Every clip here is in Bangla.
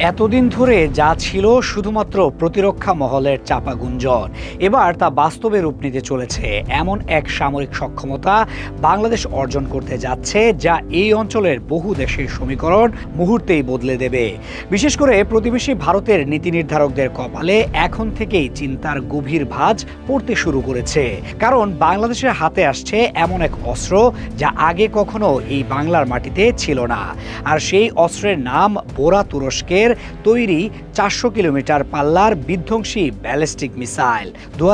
এতদিন ধরে যা ছিল শুধুমাত্র প্রতিরক্ষা মহলের চাপা গুঞ্জন, এবার তা বাস্তবে রূপ নিতে চলেছে এমন এক সামরিক সক্ষমতা বাংলাদেশ অর্জন করতে যাচ্ছে যা এই অঞ্চলের বহু দেশের সমীকরণ মুহূর্তেই বদলে দেবে। বিশেষ করে প্রতিবেশী ভারতের নীতি নির্ধারকদের কপালে এখন থেকেই চিন্তার গভীর ভাঁজ পড়তে শুরু করেছে। কারণ বাংলাদেশের হাতে আসছে এমন এক অস্ত্র যা আগে কখনো এই বাংলার মাটিতে ছিল না। আর সেই অস্ত্রের নাম বোরা তুরস্কের তৈরি চারশো কিলোমিটার পাল্লার বিধ্বংসী ব্যালিস্টিক মিসাইল দু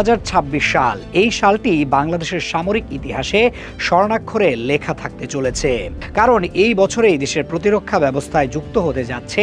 সাল। এই সালটি বাংলাদেশের সামরিক ইতিহাসে স্বর্ণাক্ষরে লেখা থাকতে চলেছে। কারণ এই বছরেই দেশের প্রতিরক্ষা ব্যবস্থায় যুক্ত হতে যাচ্ছে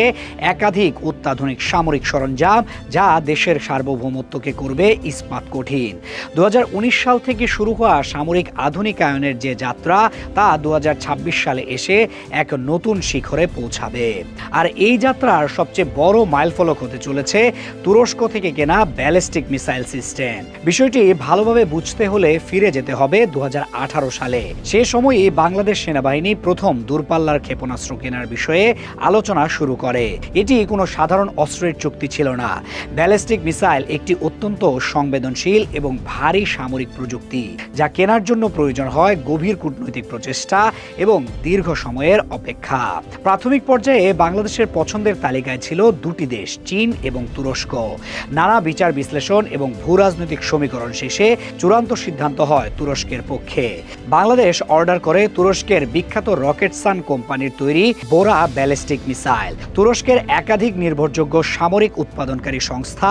একাধিক অত্যাধুনিক সামরিক সরঞ্জাম, যা দেশের সার্বভৌমত্বকে করবে ইস্পাত কঠিন। দু হাজার উনিশ সাল থেকে শুরু হওয়া সামরিক আধুনিকায়নের যে যাত্রা, তা দু হাজার ছাব্বিশ সালে এসে এক নতুন শিখরে পৌঁছাবে। আর এই যাত্রার সবচেয়ে বড় মাইলফলক হতে চলেছে তুরস্ক থেকে কেনা ব্যালিস্টিক মিসাইল সিস্টেম। বিষয়টি ভালোভাবে বুঝতে হলে ফিরে যেতে হবে দু সালে। সে সময়ই বাংলাদেশ সেনাবাহিনী প্রথম দূরপাল্লার ক্ষেপণাস্ত্র কেনার বিষয়ে আলোচনা শুরু করে। এটি কোনো সাধারণ অস্ত্রের চুক্তি ছিল না। ব্যালিস্টিক মিসাইল একটি অত্যন্ত সংবেদনশীল এবং ভারী সামরিক প্রযুক্তি, যা কেনার জন্য প্রয়োজন হয় গভীর কূটনৈতিক প্রচেষ্টা এবং দীর্ঘ সময়ের অপেক্ষা। প্রাথমিক পর্যায়ে বাংলাদেশের পছন্দের তালিকায় ছিল দুটি দেশ, চীন এবং তুরস্ক। নানা বিচার বিশ্লেষণ এবং ভূ রাজনৈতিক সমীকরণ শেষে চূড়ান্ত সিদ্ধান্ত হয় তুরস্কের পক্ষে। বাংলাদেশ অর্ডার করে তুরস্কের বিখ্যাত রকেট সান কোম্পানির তৈরি বোরা ব্যালিস্টিক মিসাইল। তুরস্কের একাধিক নির্ভরযোগ্য সামরিক উৎপাদনকারী সংস্থা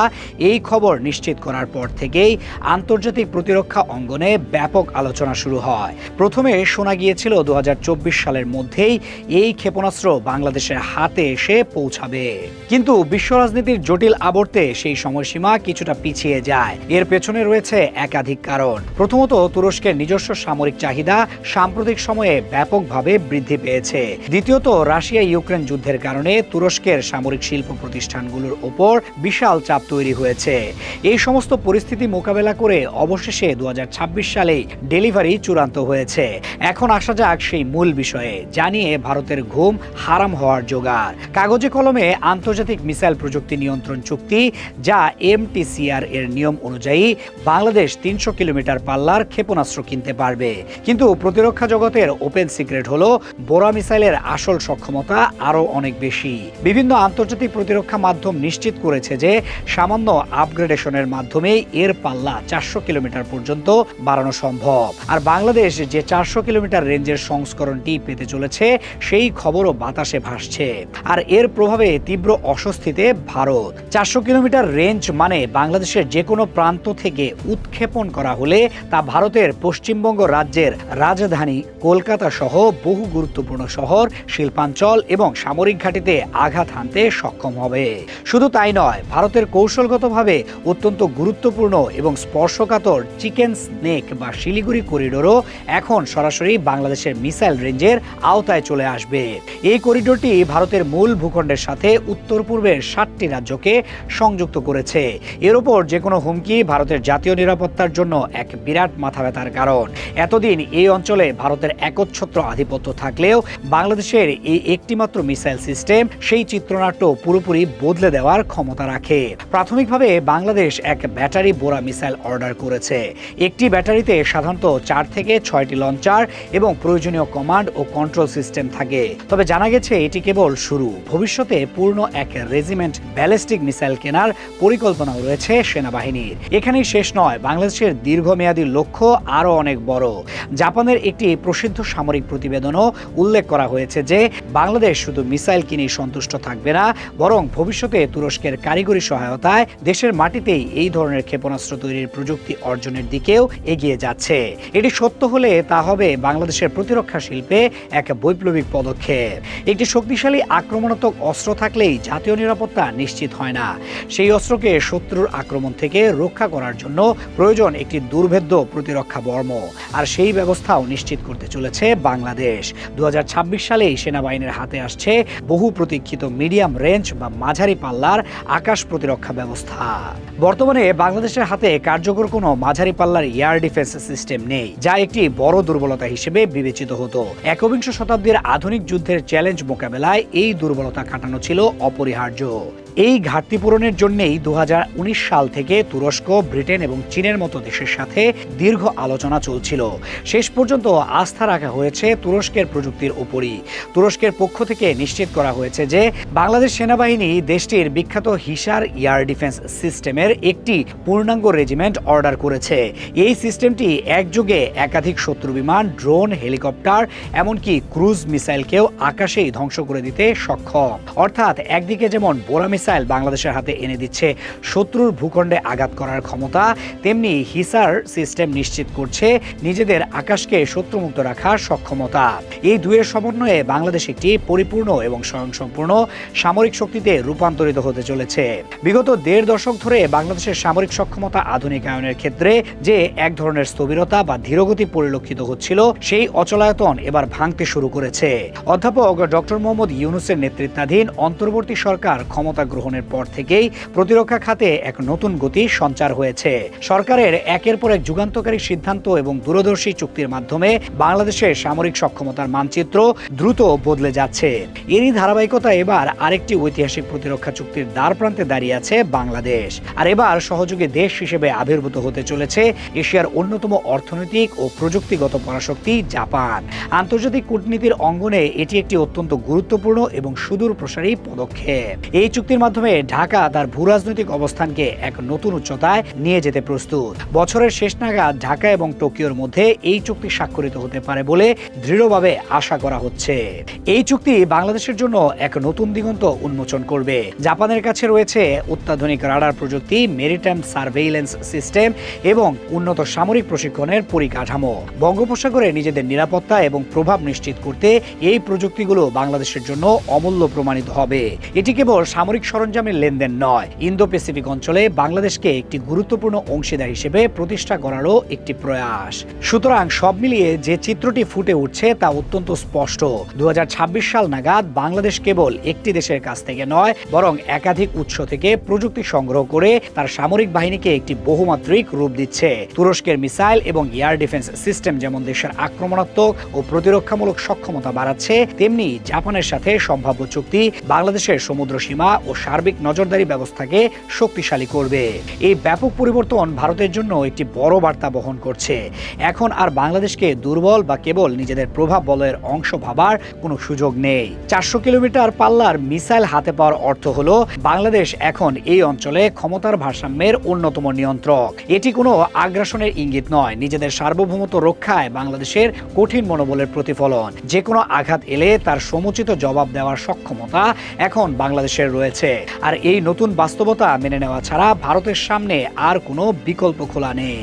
এই খবর নিশ্চিত করার পর থেকেই আন্তর্জাতিক প্রতিরক্ষা অঙ্গনে ব্যাপক আলোচনা শুরু হয়। প্রথমে শোনা গিয়েছিল দু হাজার চব্বিশ সালের মধ্যেই এই ক্ষেপণাস্ত্র বাংলাদেশের হাতে এসে পৌঁছাবে। কিন্তু বিশ্ব রাজনীতির জটিল আবর্তে সেই সময়সীমা কিছুটা পিছিয়ে যায়। এর পেছনে রয়েছে একাধিক কারণ। প্রথমত, তুরস্কের নিজস্ব সামরিক চাহিদা সাম্প্রতিক সময়ে ব্যাপকভাবে বৃদ্ধি পেয়েছে। দ্বিতীয়ত রাশিয়া ইউক্রেন যুদ্ধের কারণে তুরস্কের সামরিক শিল্প প্রতিষ্ঠানগুলোর ওপর বিশাল চাপ তৈরি হয়েছে। এই সমস্ত পরিস্থিতি মোকাবেলা করে অবশেষে দু সালে ডেলিভারি চূড়ান্ত হয়েছে। এখন আসা যাক সেই মূল বিষয়ে। জানিয়ে ভারতের ঘুম হারাম হওয়ার জোগাড়। কাগজে কলমে আন্তর্জাতিক মিসাইল প্রযুক্তি নিয়ন্ত্রণ চুক্তি, যা এমটিসিআর এর নিয়ম অনুযায়ী বাংলাদেশ তিনশো কিলোমিটার পাল্লার ক্ষেপণাস্ত্র কিনতে পারবে। কিন্তু প্রতিরক্ষা জগতের ওপেন সিক্রেট হলো, বোরা মিসাইলের আসল সক্ষমতা আরও অনেক বেশি। বিভিন্ন আন্তর্জাতিক প্রতিরক্ষা মাধ্যম নিশ্চিত করেছে যে, সামান্য আপগ্রেডেশনের মাধ্যমেই এর পাল্লা চারশো কিলোমিটার পর্যন্ত বাড়ানো সম্ভব। আর বাংলাদেশ যে চারশো কিলোমিটার রেঞ্জের সংস্করণটি পেতে চলেছে, সেই খবরও বাতাসে ভাসছে। আর এর প্রভাবে তীব্র অস্বস্তিতে ভারত। চারশো কিলোমিটার রেঞ্জ মানে বাংলাদেশের যে কোনো প্রান্ত থেকে উৎক্ষেপণ করা হলে তা ভারতের পশ্চিমবঙ্গ রাজ্যের রাজধানী কলকাতা সহ বহু গুরুত্বপূর্ণ শহর, শিল্পাঞ্চল এবং সামরিক ঘাঁটিতে আঘাত হানতে সক্ষম হবে। শুধু তাই নয়, ভারতের কৌশলগতভাবে অত্যন্ত গুরুত্বপূর্ণ এবং স্পর্শকাতর চিকেন স্নেক বা শিলিগুড়ি করিডোরও এখন সরাসরি বাংলাদেশের মিসাইল রেঞ্জের আওতায় চলে আসবে। এই করিডোরটি ভারতের মূল ভূখণ্ডের সাথে উত্তর পূর্বের সাতটি রাজ্যকে সংযুক্ত করেছে। এর ওপর যে কোনো হুমকি ভারতের জাতীয় নিরাপত্তার জন্য এক বিরাট মাথা ব্যথার কারণ। এতদিন এই অঞ্চলে ভারতের একচ্ছত্র আধিপত্য থাকলেও বাংলাদেশের এই একটিমাত্র মিসাইল সিস্টেম সেই চিত্রনাট্য পুরোপুরি বদলে দেওয়ার ক্ষমতা রাখে। প্রাথমিকভাবে বাংলাদেশ এক ব্যাটারি বোরা মিসাইল অর্ডার করেছে। একটি ব্যাটারিতে সাধারণত চার থেকে ছয়টি লঞ্চার এবং প্রয়োজনীয় কমান্ড ও কন্ট্রোল সিস্টেম থাকে। তবে জানা গেছে, এটি কেবল শুরু। ভবিষ্যতে পূর্ণ এক রেজিমেন্ট ব্যালিস্টিক মিসাইল কেনার পরিকল্পনাও রয়েছে সেনাবাহিনীর। এখানেই শেষ নয়, বাংলাদেশের দীর্ঘমেয়াদী লক্ষ্য আরও অনেক বড়। জাপানের একটি প্রসিদ্ধ সামরিক প্রতিবেদনও উল্লেখ করা হয়েছে যে, বাংলাদেশ শুধু মিসাইল কিনেই সন্তুষ্ট থাকবে না, বরং ভবিষ্যতে তুরস্কের কারিগরি সহায়তায় দেশের মাটিতেই এই ধরনের ক্ষেপণাস্ত্র তৈরির প্রযুক্তি অর্জনের দিকেও এগিয়ে যাচ্ছে। এটি সত্য হলে তা হবে বাংলাদেশের প্রতিরক্ষা শিল্পে এক বৈপ্লবিক পদক্ষেপ। একটি শক্তিশালী আক্রমণাত্মক অস্ত্র থাকলেই জাতীয় নিরাপত্তা নিশ্চিত হয় না। সেই অস্ত্রকে শত্রুর আক্রমণ থেকে রক্ষা করার জন্য প্রয়োজন একটি দুর্ভেদ্য প্রতিরক্ষা বর্ম। আর সেই ব্যবস্থাও নিশ্চিত করতে চলেছে বাংলাদেশ। দু সালেই সেনাবাহিনীর হাতে আসছে বহু প্রতীক্ষিত মিডিয়াম রেঞ্জ বা মাঝারি পাল্লার আকাশ প্রতিরক্ষা ব্যবস্থা। বর্তমানে বাংলাদেশের হাতে কার্যকর কোনো মাঝারি পাল্লার এয়ার ডিফেন্স সিস্টেম নেই, যা একটি বড় দুর্বলতা হিসেবে বিবেচিত হতো। একবিংশ শতাব্দীর আধুনিক যুদ্ধের চ্যালেঞ্জ মোকাবেলায় এই দুর্বলতা কাটানো ছিল অপরিহার্য। এই ঘাটতি পূরণের জন্যই দু সাল থেকে তুরস্ক, ব্রিটেন এবং চীনের মতো দেশের সাথে দীর্ঘ আলোচনা চলছিল। শেষ পর্যন্ত আস্থা রাখা হয়েছে তুরস্কের প্রযুক্তির উপরই। তুরস্কের পক্ষ থেকে নিশ্চিত করা হয়েছে যে বাংলাদেশ সেনাবাহিনী দেশটির বিখ্যাত হিসার এয়ার ডিফেন্স সিস্টেমের একটি পূর্ণাঙ্গ রেজিমেন্ট অর্ডার করেছে। এই সিস্টেমটি একযোগে একাধিক শত্রু বিমান ড্রোন, হেলিকপ্টার, এমনকি ক্রুজ মিসাইলকেও আকাশেই ধ্বংস করে দিতে সক্ষম। অর্থাৎ একদিকে যেমন বোরা মিসাইল বাংলাদেশের হাতে এনে দিচ্ছে। শত্রুর ভূখণ্ডে আঘাত করার ক্ষমতা তেমনি হিসার সিস্টেম নিশ্চিত করছে। নিজেদের আকাশকে শত্রুমুক্ত রাখার সক্ষমতা। এই দুয়ের সমন্বয়ে বাংলাদেশ একটি পরিপূর্ণ এবং স্বয়ংসম্পূর্ণ সামরিক শক্তিতে রূপান্তরিত হতে চলেছে। বিগত দেড় দশক ধরে বাংলাদেশের সামরিক সক্ষমতা আধুনিকায়নের ক্ষেত্রে যে এক ধরনের স্থবিরতা বা ধীরগতি পরিলক্ষিত হচ্ছিল, সেই অচলায়তন এবার ভাঙতে শুরু করেছে। অধ্যাপক ডক্টর মোহাম্মদ ইউনুসের নেতৃত্বাধীন অন্তর্বর্তী সরকার ক্ষমতা গ্রহণের পর থেকেই প্রতিরক্ষা খাতে এক নতুন গতি সঞ্চার হয়েছে। সরকারের একের পর এক যুগান্তকারী সিদ্ধান্ত এবং দূরদর্শী চুক্তির মাধ্যমে বাংলাদেশের সামরিক সক্ষমতার মানচিত্র দ্রুত বদলে যাচ্ছে। এরই ধারাবাহিকতা এবার আরেকটি ঐতিহাসিক প্রতিরক্ষা চুক্তির দ্বার প্রান্তে দাঁড়িয়ে আছে বাংলাদেশ। আর এবার সহযোগী দেশ হিসেবে আবির্ভূত হতে চলেছে এশিয়ার অন্যতম অর্থনৈতিক ও প্রযুক্তিগত পরাশক্তি জাপান। আন্তর্জাতিক কূটনীতির অঙ্গনে এটি একটি অত্যন্ত গুরুত্বপূর্ণ এবং সুদূর প্রসারী পদক্ষেপ। এই চুক্তির মাধ্যমে ঢাকা তার ভূরাজনৈতিক অবস্থানকে এক নতুন উচ্চতায় নিয়ে যেতে প্রস্তুত। বছরের শেষ নাগাদ ঢাকা এবং টোকিওর মধ্যে এই চুক্তি স্বাক্ষরিত হতে পারে বলে দৃঢ়ভাবে আশা করা হচ্ছে। এই চুক্তি বাংলাদেশের জন্য এক নতুন দিগন্ত উন্মোচন করবে। জাপানের কাছে রয়েছে অত্যাধুনিক রাডার প্রযুক্তি, মেরিটাইম সার্ভেইলেন্স সিস্টেম এবং উন্নত সামরিক প্রশিক্ষণের পরিকাঠামো। বঙ্গোপসাগরে নিজেদের নিরাপত্তা এবং প্রভাব নিশ্চিত করতে এই প্রযুক্তিগুলো বাংলাদেশের জন্য অমূল্য প্রমাণিত হবে। এটি কেবল সামরিক সরঞ্জামের লেনদেন নয়। ইন্দো প্যাসিফিক অঞ্চলে বাংলাদেশকে একটি গুরুত্বপূর্ণ অংশীদার হিসেবে প্রতিষ্ঠা করারও একটি প্রয়াস। সুতরাং সব মিলিয়ে যে চিত্রটি ফুটে উঠছে তা অত্যন্ত স্পষ্ট। দু সাল নাগাদ বাংলাদেশ কেবল একটি দেশের কাছ থেকে নয়, বরং একাধিক উৎস থেকে প্রযুক্তি সংগ্রহ করে তার সামরিক বাহিনীকে একটি বহুমাত্রিক রূপ দিচ্ছে। তুরস্কের মিসাইল এবং এয়ার ডিফেন্স সিস্টেম যেমন দেশের আক্রমণাত্মক ও প্রতিরক্ষামূলক সক্ষমতা বাড়াচ্ছে, তেমনি জাপানের সাথে সম্ভাব্য চুক্তি বাংলাদেশের সমুদ্র সীমা ও সার্বিক নজরদারি ব্যবস্থাকে শক্তিশালী করবে। এই ব্যাপক পরিবর্তন ভারতের জন্য একটি বড় বার্তা বহন করছে। এখন আর বাংলাদেশকে দুর্বল বা কেবল নিজেদের প্রভাব বলয়ের অংশ ভাবার কোনো সুযোগ নেই। চারশো কিলোমিটার পাল্লার মিসাইল হাতে পাওয়ার অর্থ হলো, বাংলাদেশ এখন এই অঞ্চলে ক্ষমতার ভারসাম্যের অন্যতম নিয়ন্ত্রক। এটি কোনো আগ্রাসনের ইঙ্গিত নয়, নিজেদের সার্বভৌমত্ব রক্ষায় বাংলাদেশের কঠিন মনোবলের প্রতিফলন। যে কোনো আঘাত এলে তার সমুচিত জবাব দেওয়ার সক্ষমতা এখন বাংলাদেশের রয়েছে। আর এই নতুন বাস্তবতা মেনে নেওয়া ছাড়া ভারতের সামনে আর কোনো বিকল্প খোলা নেই।